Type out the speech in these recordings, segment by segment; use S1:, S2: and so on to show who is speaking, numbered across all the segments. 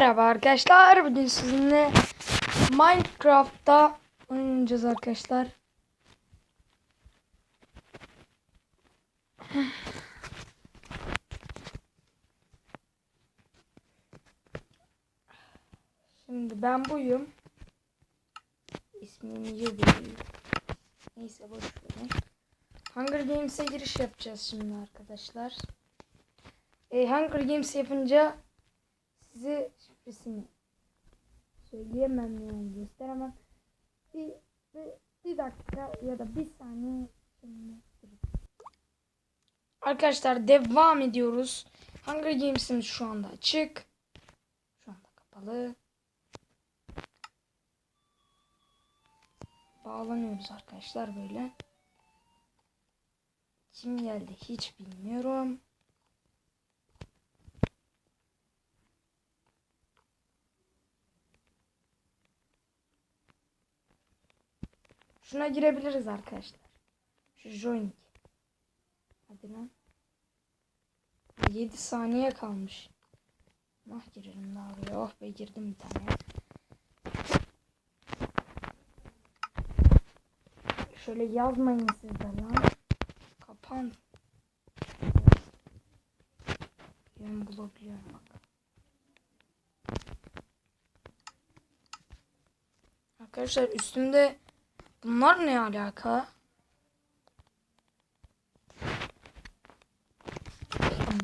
S1: Merhaba arkadaşlar. Bugün sizinle Minecraft'ta oynayacağız arkadaşlar. Şimdi ben buyum. İsmim Yubi. Neyse boş. Hunger Games'e giriş yapacağız şimdi arkadaşlar. E, Hunger Games yapınca size şifresini söyleyemem yani gösteremem. Bir, bir, bir dakika ya da bir saniye. Arkadaşlar devam ediyoruz. Hunger Games'imiz şu anda açık. Şu anda kapalı. Bağlanıyoruz arkadaşlar böyle. Kim geldi hiç bilmiyorum. Şuna girebiliriz arkadaşlar. Şu join. Hadi lan. 7 saniye kalmış. Nah girelim daha oraya. Oh be girdim bir tane. Şöyle yazmayın siz de lan. Kapan. Yön bulabiliyorum bak. Arkadaşlar üstümde bunlar ne alaka?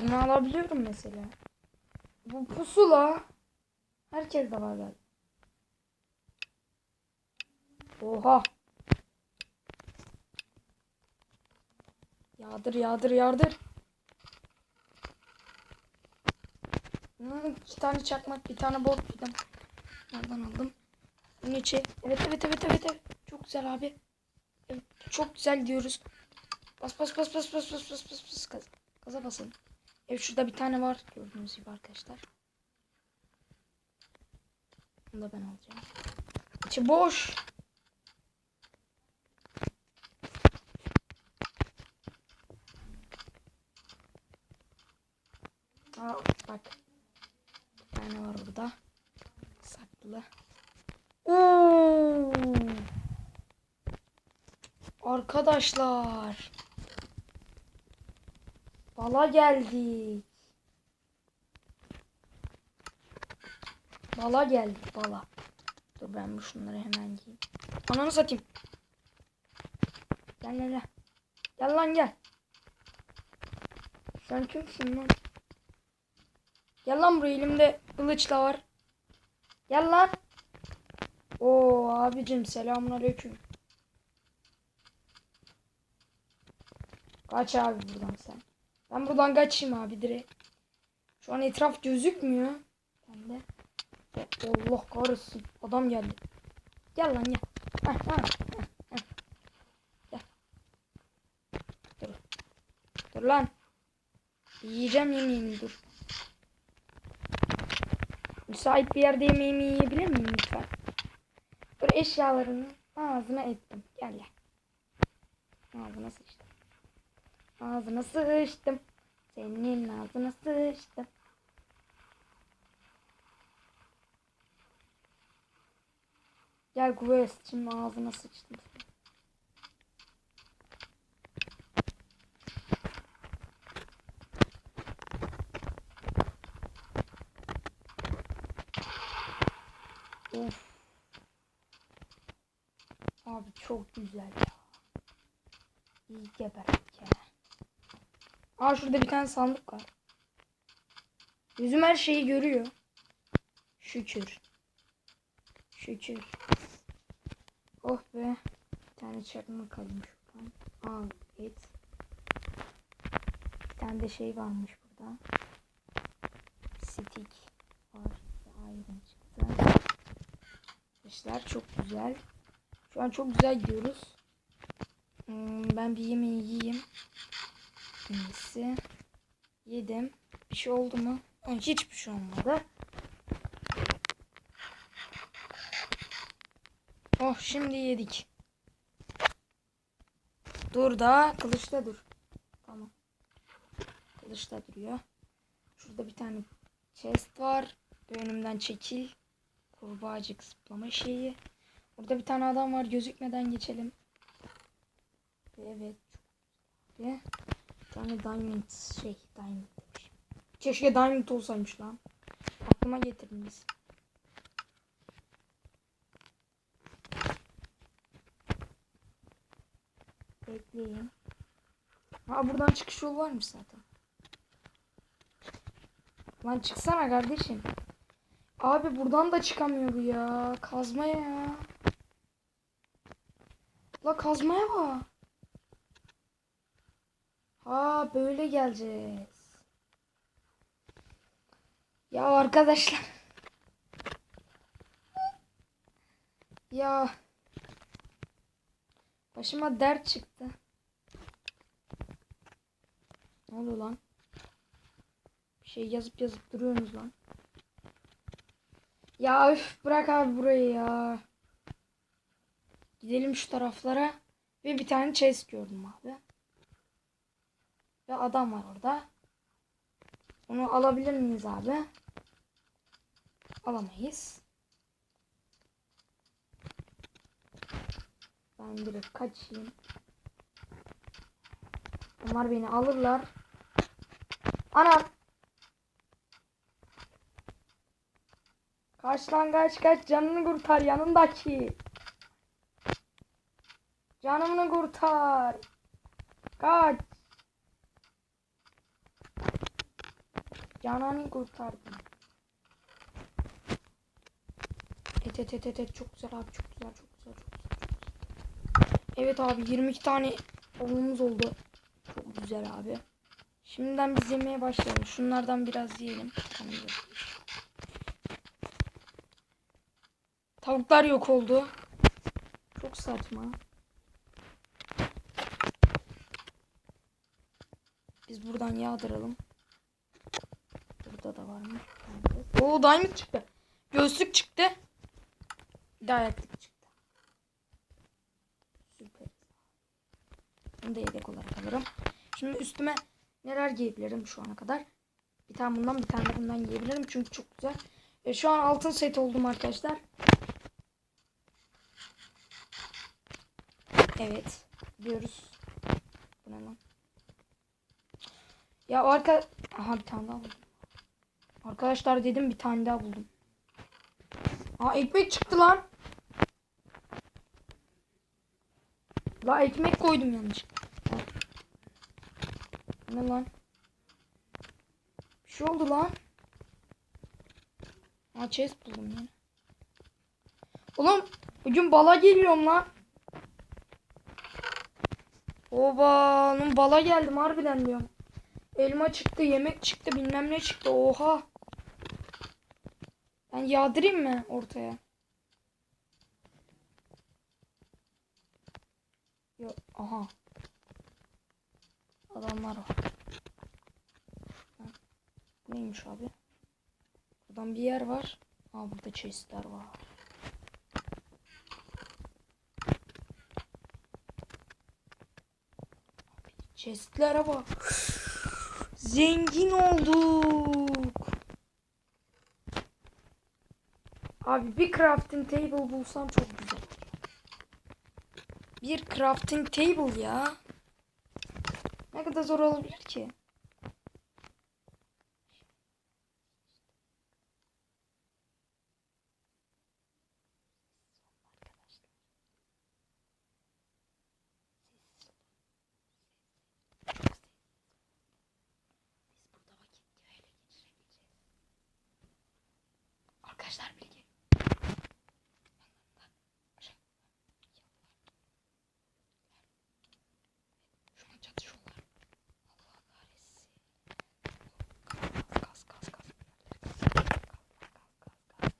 S1: Bunu alabiliyorum mesela. Bu pusula. Herkes de var galiba. Oha. Yağdır yağdır yağdır. Hmm, iki tane çakmak, bir tane bot, bir tane. Nereden aldım? Bunun içi. Evet evet evet evet evet. Çok güzel abi. Evet, çok güzel diyoruz. Bas bas bas bas bas bas bas bas bas gaz. Gaza basın. Evet şurada bir tane var gördüğünüz gibi arkadaşlar. Bunu da ben alacağım. İçi boş. Aa, bak. Bir tane var burada. Saklı. Oo. Arkadaşlar. Bala geldik. Bala geldik bala. Dur ben bu şunları hemen giyeyim. Ananı satayım. Gel gel gel. Gel lan gel. Sen kimsin lan? Gel lan buraya elimde kılıç da var. Gel lan. Oo abicim selamun aleyküm. Kaç abi buradan sen. Ben buradan kaçayım abi direkt. Şu an etraf gözükmüyor. Ben de. Allah kahretsin. Adam geldi. Gel lan gel. Heh, heh. Gel. Dur. Dur lan. Yiyeceğim yemeğimi dur. Müsait bir yerde yemeğimi yiyebilir miyim lütfen? Dur eşyalarını ağzına ettim. Gel gel. Ağzına sıçtım. Ağzına sıçtım. Senin ağzına sıçtım. Gel Quest şimdi ağzına sıçtım. Of. Abi çok güzel ya. İyi geberdik ya. Aa şurada bir tane sandık var. Yüzüm her şeyi görüyor. Şükür. Şükür. Oh be. Bir tane çakma kalmış buradan. Al et. Bir tane de şey varmış burada. Stick var. Iron çıktı. Arkadaşlar çok güzel. Şu an çok güzel gidiyoruz. Hmm, ben bir yemeği yiyeyim. Neyse. Yedim. Bir şey oldu mu? Hiçbir şey olmadı. Oh şimdi yedik. Dur da kılıçta dur. Tamam. Kılıçta duruyor. Şurada bir tane chest var. Önümden çekil. Kurbağacık zıplama şeyi. Orada bir tane adam var. Gözükmeden geçelim. Evet. Ve bir tane diamond şey. Diamond demişim. Keşke diamond olsaymış lan. Aklıma getirdiniz. Bekleyin. Ha buradan çıkış yolu varmış zaten. Lan çıksana kardeşim. Abi buradan da çıkamıyor bu ya. Kazmaya ya. La kazmaya bak. Ha böyle geleceğiz. Ya arkadaşlar. Ya. Başıma dert çıktı. Ne oluyor lan? Bir şey yazıp yazıp duruyorsunuz lan. Ya üf bırak abi burayı ya. Gidelim şu taraflara. Ve bir tane chest gördüm abi. Ve adam var orada. Onu alabilir miyiz abi? Alamayız. Ben direkt kaçayım. Onlar beni alırlar. Anam. Kaç lan kaç kaç canını kurtar yanındaki. Canımını kurtar. Kaç. Canını kurtardım. Et et et et et çok güzel abi çok güzel çok güzel çok güzel. Çok güzel. Evet abi 22 tane avumuz oldu. Çok güzel abi. Şimdiden biz yemeye başlayalım. Şunlardan biraz yiyelim. Tavuklar yok oldu. Çok saçma. Biz buradan yağdıralım. Burada da var mı? Diamond çıktı. Gözlük çıktı. Bir de ayaklık çıktı. Süper. Bunu da yedek olarak alırım. Şimdi üstüme neler giyebilirim şu ana kadar? Bir tane bundan bir tane bundan giyebilirim. Çünkü çok güzel. E, şu an altın set oldum arkadaşlar. Evet. Gidiyoruz. Bu ne lan? Ya arka... Aha bir tane daha buldum. Arkadaşlar dedim bir tane daha buldum. Aa ekmek çıktı lan. La ekmek koydum yanlış. Ne lan? Bir şey oldu lan. Aa chest buldum yine. Oğlum bugün bala geliyorum lan. Oba, lan bala geldim harbiden diyorum. Elma çıktı, yemek çıktı, bilmem ne çıktı. Oha. Ben yağdırayım mı ortaya? Yok, aha. Adamlar var. Neymiş abi? Buradan bir yer var. Aa burada chestler var. Chestlere bak. Zengin olduk. Abi bir crafting table bulsam çok güzel. Bir crafting table ya. Ne kadar zor olabilir ki? Arkadaşlar bilgi. Şu an çatışıyorlar. Allah kahretsin. Gaz gaz gaz gaz. Gaz gaz gaz gaz gaz gaz gaz.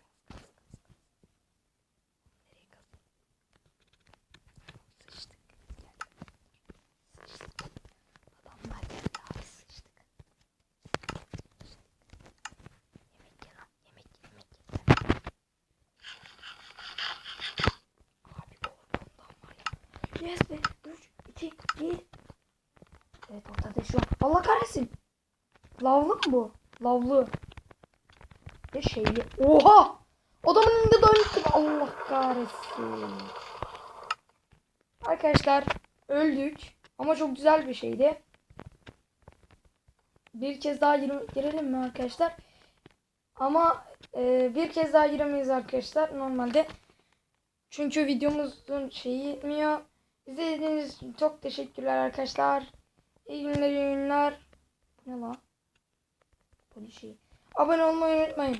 S1: Nereye gaz? Sıçtık. Geldi. Sıçtık. Adamlar geldi abi sıçtık. Yemek ye lan. Yemek ye yemek ye. Abi korkumdan var ya. Yes be. 3, 2, 1. Evet ortada şu an. Allah kahretsin. Lavlı mı bu? Lavlı. Tane şeyli. Oha! Adamın önünde döndüm. Allah kahretsin. Arkadaşlar öldük. Ama çok güzel bir şeydi. Bir kez daha gire- girelim mi arkadaşlar? Ama e, bir kez daha giremeyiz arkadaşlar normalde. Çünkü videomuzun şeyi yetmiyor. İzlediğiniz için çok teşekkürler arkadaşlar. İyi günler, iyi günler. Ne lan? Polis şey. Abone olmayı unutmayın.